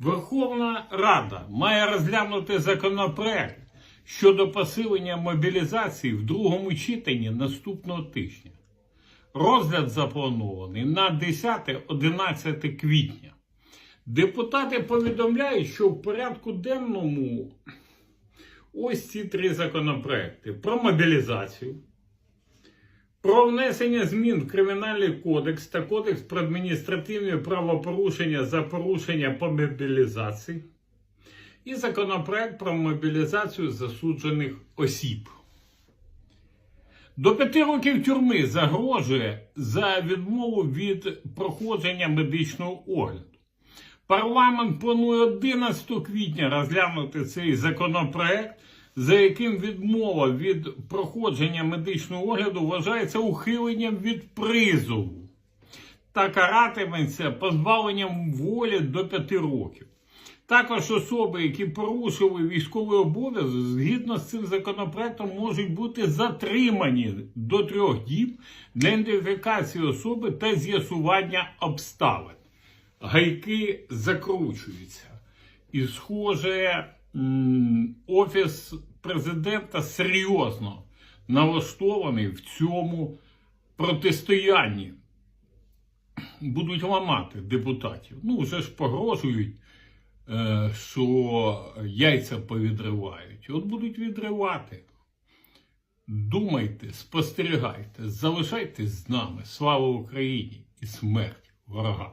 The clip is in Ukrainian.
Верховна Рада має розглянути законопроект щодо посилення мобілізації в другому читанні наступного тижня. Розгляд запланований на 10-11 квітня. Депутати повідомляють, що в порядку денному ось ці три законопроекти: про мобілізацію, про внесення змін в Кримінальний кодекс та Кодекс про адміністративні правопорушення за порушення по мобілізації і законопроект про мобілізацію засуджених осіб. До п'яти років тюрми загрожує за відмову від проходження медичного огляду. Парламент планує 11 квітня розглянути цей законопроект, за яким відмова від проходження медичного огляду вважається ухиленням від призову та каратиметься позбавленням волі до 5 років. Також особи, які порушили військовий обов'язок, згідно з цим законопроектом, можуть бути затримані до трьох діб для ідентифікації особи та з'ясування обставин. Гайки закручуються. І, схоже, офіс президента серйозно налаштований в цьому протистоянні. Будуть ламати депутатів. Ну, вже ж погрожують е, що яйця повідривають. От будуть відривати. Думайте, спостерігайте, залишайтесь з нами. Слава Україні і смерть ворогам!